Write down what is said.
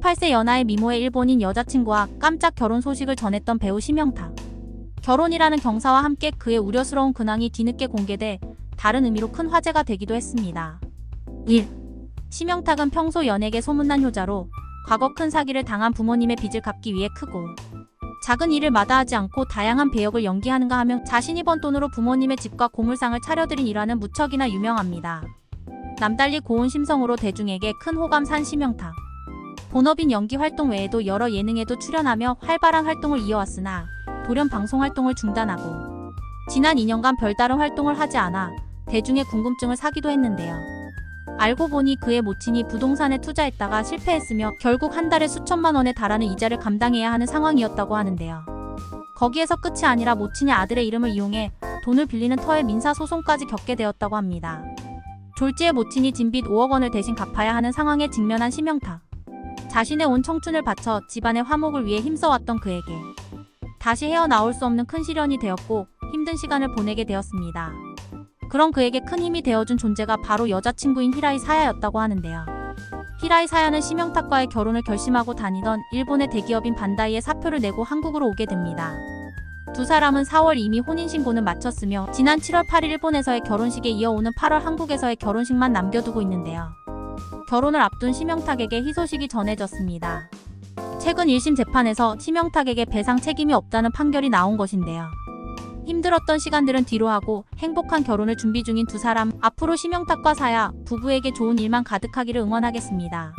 18세 연하의 미모의 일본인 여자친구와 깜짝 결혼 소식을 전했던 배우 심영탁. 결혼이라는 경사와 함께 그의 우려스러운 근황이 뒤늦게 공개돼 다른 의미로 큰 화제가 되기도 했습니다. 1. 심영탁은 평소 연예계 소문난 효자로 과거 큰 사기를 당한 부모님의 빚을 갚기 위해 크고 작은 일을 마다하지 않고 다양한 배역을 연기하는가 하면 자신이 번 돈으로 부모님의 집과 고물상을 차려드린 일화는 무척이나 유명합니다. 남달리 고운 심성으로 대중에게 큰 호감 산 심영탁. 본업인 연기 활동 외에도 여러 예능에도 출연하며 활발한 활동을 이어왔으나 돌연 방송 활동을 중단하고 지난 2년간 별다른 활동을 하지 않아 대중의 궁금증을 사기도 했는데요. 알고 보니 그의 모친이 부동산에 투자했다가 실패했으며 결국 한 달에 수천만 원에 달하는 이자를 감당해야 하는 상황이었다고 하는데요. 거기에서 끝이 아니라 모친이 아들의 이름을 이용해 돈을 빌리는 터에 민사소송까지 겪게 되었다고 합니다. 졸지에 모친이 진빚 5억 원을 대신 갚아야 하는 상황에 직면한 심영탁. 자신의 온 청춘을 바쳐 집안의 화목을 위해 힘써왔던 그에게 다시 헤어나올 수 없는 큰 시련이 되었고 힘든 시간을 보내게 되었습니다. 그런 그에게 큰 힘이 되어준 존재가 바로 여자친구인 히라이 사야였다고 하는데요. 히라이 사야는 심영탁과의 결혼을 결심하고 다니던 일본의 대기업인 반다이에 사표를 내고 한국으로 오게 됩니다. 두 사람은 4월 이미 혼인신고는 마쳤으며 지난 7월 8일 일본에서의 결혼식에 이어오는 8월 한국에서의 결혼식만 남겨두고 있는데요. 결혼을 앞둔 심영탁에게 희소식이 전해졌습니다. 최근 1심 재판에서 심영탁에게 배상 책임이 없다는 판결이 나온 것인데요. 힘들었던 시간들은 뒤로 하고 행복한 결혼을 준비 중인 두 사람 앞으로 심영탁과 사야 부부에게 좋은 일만 가득하기를 응원하겠습니다.